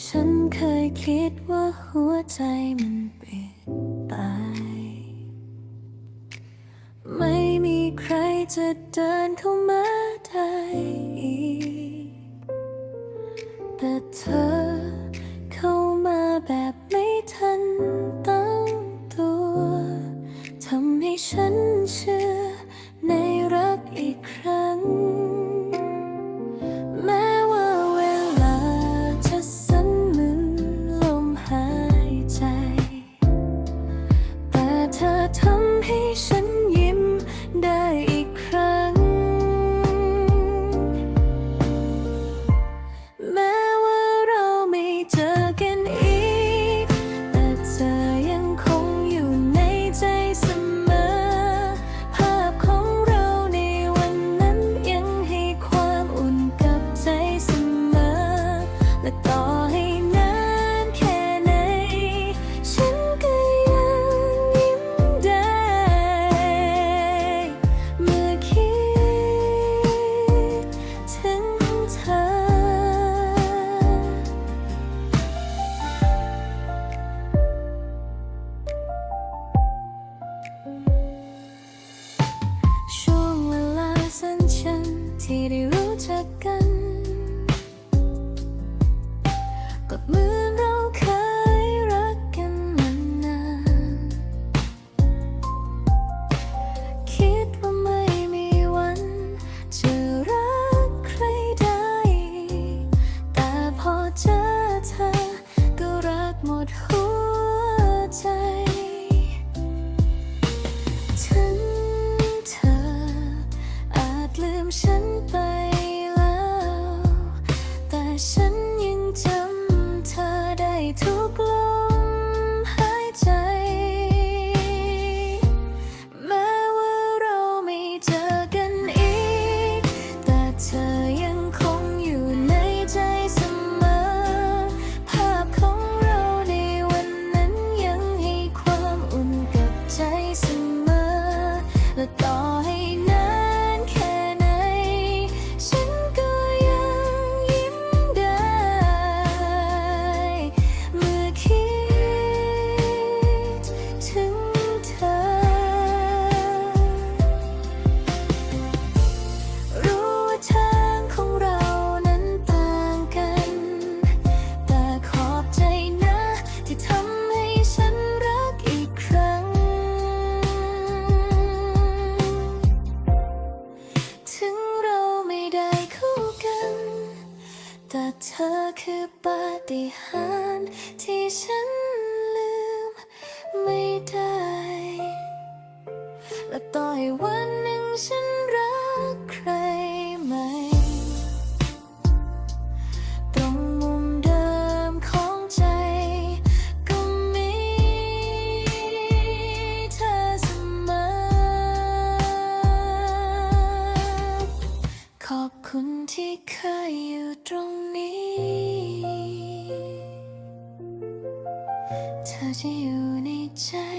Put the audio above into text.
ฉันเคยคิดว่าหัวใจมันปิดตาย ไม่มีใครจะเดินเข้ามาได้อีกแต่เธอเข้ามาแบบไม่ ก็เหมือนเราเคยรักกันมานาคิดว่าไม่มีวัน จะรักใครได้ แต่พอเจอเธอก็รักหมดือปฏิหารที่ฉันลืมไม่ได้ และต่อให้วันหนึ่งฉัน 是。